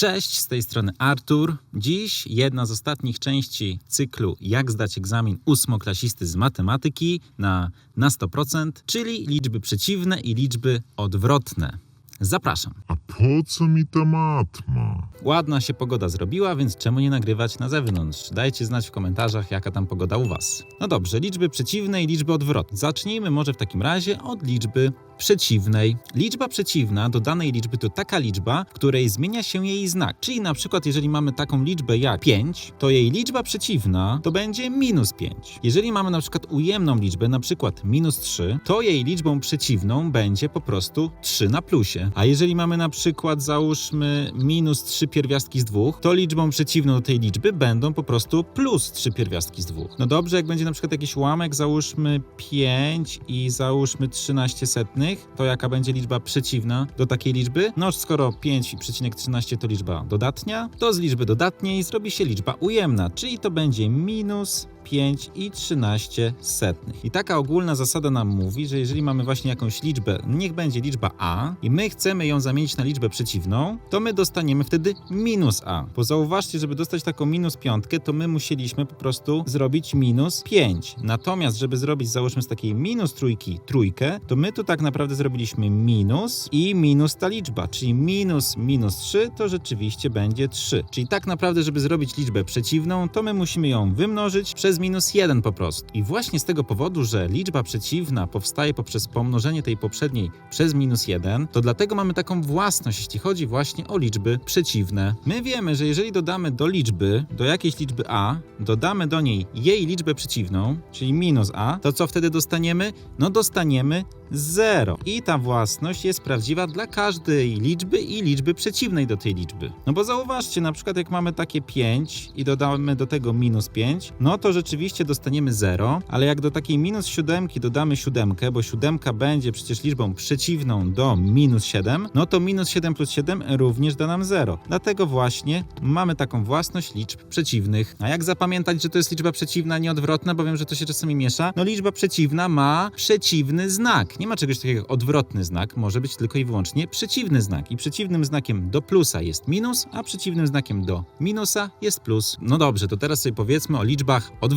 Cześć, z tej strony Artur. Dziś jedna z ostatnich części cyklu Jak zdać egzamin ósmoklasisty z matematyki na, na 100%, czyli liczby przeciwne i liczby odwrotne. Zapraszam. A po co mi ta matma? Ładna się pogoda zrobiła, więc czemu nie nagrywać na zewnątrz? Dajcie znać w komentarzach, jaka tam pogoda u Was. No dobrze, liczby przeciwne i liczby odwrotne. Zacznijmy może w takim razie od liczby przeciwnej. Liczba przeciwna do danej liczby to taka liczba, której zmienia się jej znak. Czyli na przykład, jeżeli mamy taką liczbę jak 5, to jej liczba przeciwna to będzie minus 5. Jeżeli mamy na przykład ujemną liczbę, na przykład minus 3, to jej liczbą przeciwną będzie po prostu 3 na plusie. A jeżeli mamy na przykład, załóżmy, minus 3 pierwiastki z 2, to liczbą przeciwną do tej liczby będą po prostu plus 3 pierwiastki z 2. No dobrze, jak będzie na przykład jakiś ułamek, załóżmy 5 i załóżmy 13 setnych, to jaka będzie liczba przeciwna do takiej liczby? No skoro 5,13 to liczba dodatnia, to z liczby dodatniej zrobi się liczba ujemna, czyli to będzie minus 5 i 13 setnych. I taka ogólna zasada nam mówi, że jeżeli mamy właśnie jakąś liczbę, niech będzie liczba a, i my chcemy ją zamienić na liczbę przeciwną, to my dostaniemy wtedy minus a. Bo zauważcie, żeby dostać taką minus piątkę, to my musieliśmy po prostu zrobić minus 5. Natomiast, żeby zrobić, załóżmy z takiej minus trójki trójkę, to my tu tak naprawdę zrobiliśmy minus i minus ta liczba, czyli minus minus 3 to rzeczywiście będzie 3. Czyli tak naprawdę, żeby zrobić liczbę przeciwną, to my musimy ją wymnożyć przez minus 1 po prostu. I właśnie z tego powodu, że liczba przeciwna powstaje poprzez pomnożenie tej poprzedniej przez minus 1, to dlatego mamy taką własność, jeśli chodzi właśnie o liczby przeciwne. My wiemy, że jeżeli dodamy do liczby, do jakiejś liczby a, dodamy do niej jej liczbę przeciwną, czyli minus a, to co wtedy dostaniemy? No dostaniemy 0. I ta własność jest prawdziwa dla każdej liczby i liczby przeciwnej do tej liczby. No bo zauważcie, na przykład jak mamy takie 5 i dodamy do tego minus 5, no to rzeczywiście dostaniemy 0, ale jak do takiej minus 7 dodamy 7, bo 7 będzie przecież liczbą przeciwną do minus 7, no to minus 7 plus 7 również da nam 0. Dlatego właśnie mamy taką własność liczb przeciwnych. A jak zapamiętać, że to jest liczba przeciwna, nie odwrotna, bo wiem, że to się czasami miesza? No liczba przeciwna ma przeciwny znak. Nie ma czegoś takiego jak odwrotny znak, może być tylko i wyłącznie przeciwny znak. I przeciwnym znakiem do plusa jest minus, a przeciwnym znakiem do minusa jest plus. No dobrze, to teraz sobie powiedzmy o liczbach odwrotnych.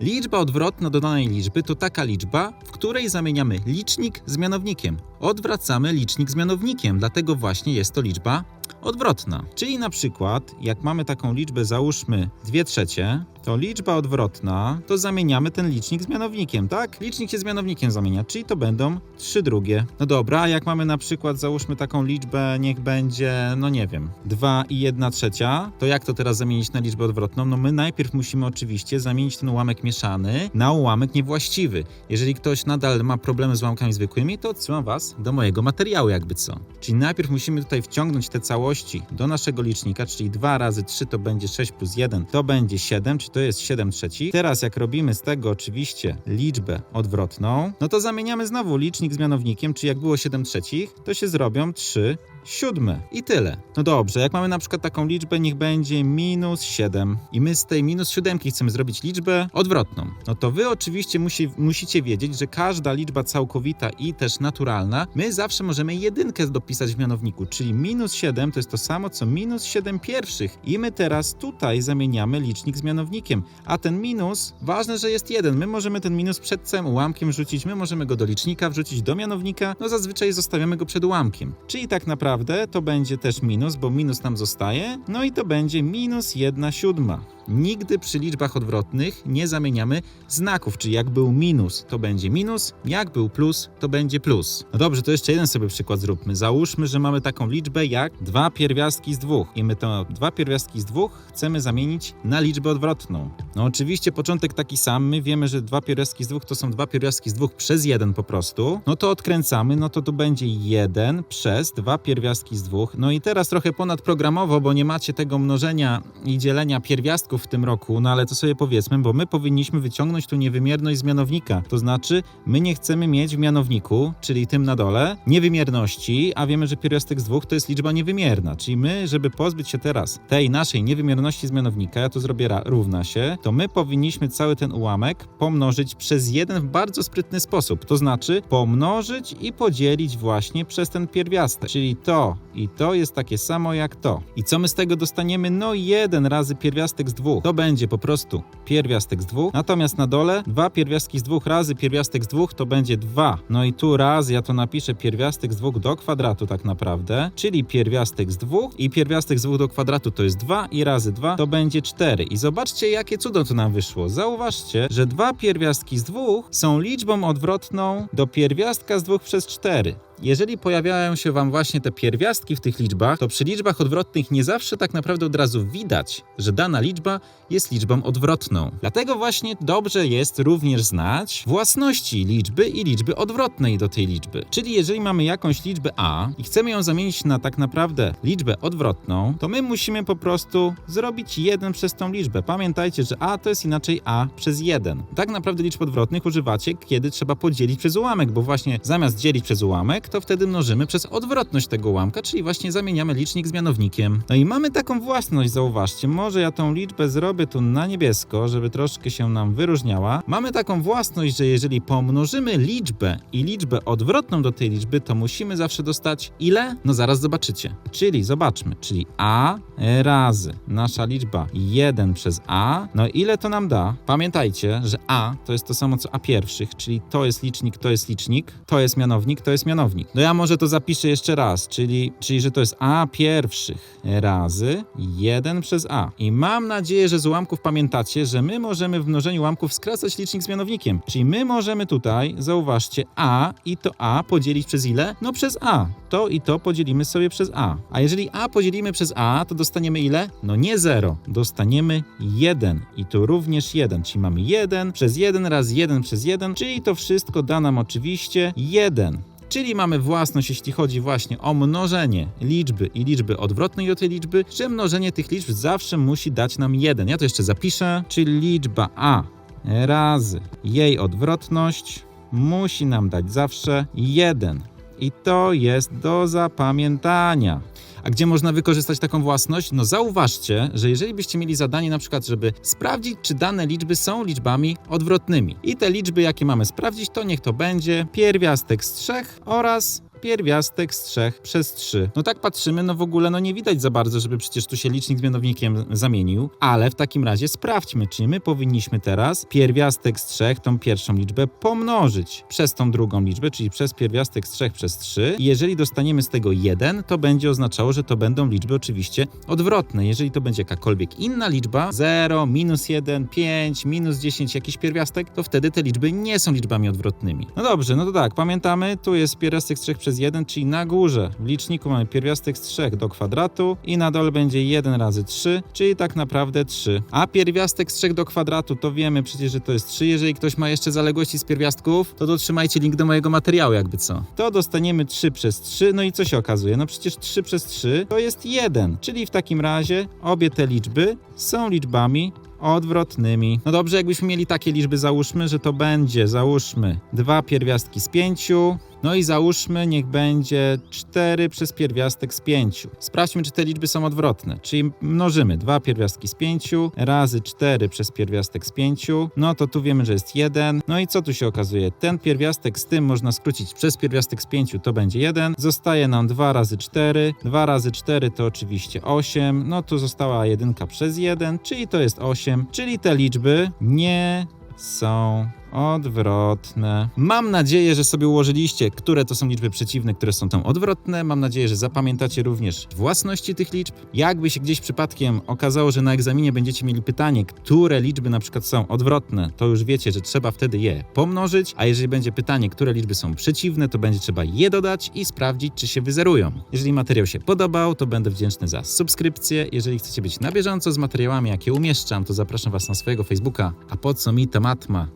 Liczba odwrotna do danej liczby to taka liczba, w której zamieniamy licznik z mianownikiem. Odwracamy licznik z mianownikiem, dlatego właśnie jest to liczba odwrotna. Czyli na przykład, jak mamy taką liczbę, załóżmy 2 trzecie, to liczba odwrotna, to zamieniamy ten licznik z mianownikiem, tak? Licznik się z mianownikiem zamienia, czyli to będą 3 drugie. No dobra, a jak mamy na przykład, załóżmy taką liczbę, niech będzie, no nie wiem, 2 i 1 trzecia, to jak to teraz zamienić na liczbę odwrotną? No my najpierw musimy oczywiście zamienić ten ułamek mieszany na ułamek niewłaściwy. Jeżeli ktoś nadal ma problemy z ułamkami zwykłymi, to odsyłam Was do mojego materiału, jakby co. Czyli najpierw musimy tutaj wciągnąć te całości do naszego licznika, czyli 2 razy 3 to będzie 6 plus 1, to będzie 7, czyli to jest 7 trzecich. Teraz jak robimy z tego oczywiście liczbę odwrotną, no to zamieniamy znowu licznik z mianownikiem, czyli jak było 7 trzecich, to się zrobią 3 siódme i tyle. No dobrze, jak mamy na przykład taką liczbę, niech będzie minus 7 i my z tej minus siódemki chcemy zrobić liczbę odwrotną, no to wy oczywiście musi, musicie wiedzieć, że każda liczba całkowita i też naturalna, my zawsze możemy jedynkę dopisać w mianowniku, czyli minus 7 to jest to samo co minus 7 pierwszych. I my teraz tutaj zamieniamy licznik z mianownikiem, a ten minus, ważne, że jest jeden, my możemy ten minus przed całym ułamkiem rzucić, my możemy go do licznika wrzucić do mianownika, no zazwyczaj zostawiamy go przed ułamkiem, czyli tak naprawdę to będzie też minus, bo minus nam zostaje, no i to będzie minus 1 siódma. Nigdy przy liczbach odwrotnych nie zamieniamy znaków, czyli jak był minus, to będzie minus, jak był plus, to będzie plus. No dobrze, to jeszcze jeden sobie przykład zróbmy. Załóżmy, że mamy taką liczbę jak dwa pierwiastki z dwóch i my to dwa pierwiastki z dwóch chcemy zamienić na liczbę odwrotną. No oczywiście początek taki sam, my wiemy, że dwa pierwiastki z dwóch to są dwa pierwiastki z dwóch przez jeden po prostu. No to odkręcamy, no to to będzie jeden przez dwa pierwiastki z dwóch. No i teraz trochę ponadprogramowo, bo nie macie tego mnożenia i dzielenia pierwiastków w tym roku, no ale to sobie powiedzmy, bo my powinniśmy wyciągnąć tu niewymierność z mianownika. To znaczy, my nie chcemy mieć w mianowniku, czyli tym na dole, niewymierności, a wiemy, że pierwiastek z dwóch to jest liczba niewymierna. Czyli my, żeby pozbyć się teraz tej naszej niewymierności z mianownika, ja to zrobię równa się, to my powinniśmy cały ten ułamek pomnożyć przez jeden w bardzo sprytny sposób. To znaczy pomnożyć i podzielić właśnie przez ten pierwiastek. Czyli to to. I to jest takie samo jak to. I co my z tego dostaniemy? No 1 razy pierwiastek z 2. To będzie po prostu pierwiastek z 2. Natomiast na dole 2 pierwiastki z 2 razy pierwiastek z 2 to będzie 2. No i tu raz ja to napiszę pierwiastek z 2 do kwadratu tak naprawdę, czyli pierwiastek z 2 i pierwiastek z 2 do kwadratu to jest 2 i razy 2 to będzie 4. I zobaczcie jakie cudo tu nam wyszło. Zauważcie, że dwa pierwiastki z 2 są liczbą odwrotną do pierwiastka z 2 przez 4. Jeżeli pojawiają się Wam właśnie te pierwiastki w tych liczbach, to przy liczbach odwrotnych nie zawsze tak naprawdę od razu widać, że dana liczba jest liczbą odwrotną. Dlatego właśnie dobrze jest również znać własności liczby i liczby odwrotnej do tej liczby. Czyli jeżeli mamy jakąś liczbę a i chcemy ją zamienić na tak naprawdę liczbę odwrotną, to my musimy po prostu zrobić 1 przez tą liczbę. Pamiętajcie, że a to jest inaczej a przez 1. Tak naprawdę liczb odwrotnych używacie, kiedy trzeba podzielić przez ułamek, bo właśnie zamiast dzielić przez ułamek, to wtedy mnożymy przez odwrotność tego ułamka, czyli właśnie zamieniamy licznik z mianownikiem. No i mamy taką własność, zauważcie. Może ja tą liczbę zrobię tu na niebiesko, żeby troszkę się nam wyróżniała. Mamy taką własność, że jeżeli pomnożymy liczbę i liczbę odwrotną do tej liczby, to musimy zawsze dostać ile? No zaraz zobaczycie. Czyli zobaczmy, czyli a razy nasza liczba 1 przez a, no ile to nam da? Pamiętajcie, że a to jest to samo co a pierwszych, czyli to jest licznik, to jest licznik, to jest mianownik, to jest mianownik. No ja może to zapiszę jeszcze raz, czyli, czyli że to jest a pierwszych razy 1 przez a. I mam nadzieję, że z ułamków pamiętacie, że my możemy w mnożeniu ułamków skracać licznik z mianownikiem. Czyli my możemy tutaj, zauważcie, a i to a podzielić przez ile? No przez a. To i to podzielimy sobie przez a. A jeżeli a podzielimy przez a, to dostaniemy ile? No nie 0, dostaniemy 1 i tu również 1, czyli mamy 1 przez 1 razy 1 przez 1, czyli to wszystko da nam oczywiście 1. Czyli mamy własność, jeśli chodzi właśnie o mnożenie liczby i liczby odwrotnej do tej liczby, że mnożenie tych liczb zawsze musi dać nam 1. Ja to jeszcze zapiszę, czyli liczba a razy jej odwrotność musi nam dać zawsze 1. I to jest do zapamiętania. A gdzie można wykorzystać taką własność? No zauważcie, że jeżeli byście mieli zadanie na przykład, żeby sprawdzić, czy dane liczby są liczbami odwrotnymi. I te liczby, jakie mamy sprawdzić, to niech to będzie pierwiastek z 3 oraz pierwiastek z 3 przez 3. No tak patrzymy, no w ogóle no nie widać za bardzo, żeby przecież tu się licznik z mianownikiem zamienił, ale w takim razie sprawdźmy, czy my powinniśmy teraz pierwiastek z 3, tą pierwszą liczbę, pomnożyć przez tą drugą liczbę, czyli przez pierwiastek z 3 przez 3. I jeżeli dostaniemy z tego 1, to będzie oznaczało, że to będą liczby oczywiście odwrotne. Jeżeli to będzie jakakolwiek inna liczba, 0, minus 1, 5, minus 10, jakiś pierwiastek, to wtedy te liczby nie są liczbami odwrotnymi. No dobrze, no to tak, pamiętamy, tu jest pierwiastek z 3 przez 1, czyli na górze w liczniku mamy pierwiastek z 3 do kwadratu i na dole będzie 1 razy 3, czyli tak naprawdę 3. A pierwiastek z 3 do kwadratu to wiemy przecież, że to jest 3. Jeżeli ktoś ma jeszcze zaległości z pierwiastków, to dotrzymajcie link do mojego materiału, jakby co. To dostaniemy 3 przez 3, no i co się okazuje? No przecież 3 przez 3 to jest 1, czyli w takim razie obie te liczby są liczbami odwrotnymi. No dobrze, jakbyśmy mieli takie liczby, załóżmy, że to będzie, załóżmy, dwa pierwiastki z pięciu, no i załóżmy, niech będzie 4 przez pierwiastek z 5. Sprawdźmy, czy te liczby są odwrotne. Czyli mnożymy 2 pierwiastki z 5 razy 4 przez pierwiastek z 5. No to tu wiemy, że jest 1. No i co tu się okazuje? Ten pierwiastek z tym można skrócić przez pierwiastek z 5, to będzie 1. Zostaje nam 2 razy 4. 2 razy 4 to oczywiście 8. No tu została jedynka przez 1, czyli to jest 8. Czyli te liczby nie są odwrotne. Mam nadzieję, że sobie ułożyliście, które to są liczby przeciwne, które są tam odwrotne. Mam nadzieję, że zapamiętacie również własności tych liczb. Jakby się gdzieś przypadkiem okazało, że na egzaminie będziecie mieli pytanie, które liczby na przykład są odwrotne, to już wiecie, że trzeba wtedy je pomnożyć, a jeżeli będzie pytanie, które liczby są przeciwne, to będzie trzeba je dodać i sprawdzić, czy się wyzerują. Jeżeli materiał się podobał, to będę wdzięczny za subskrypcję. Jeżeli chcecie być na bieżąco z materiałami, jakie umieszczam, to zapraszam Was na swojego Facebooka. A po co mi temat ma?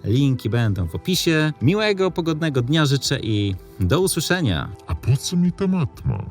Linki będą w opisie. Miłego, pogodnego dnia życzę i do usłyszenia. A po co mi ta matma?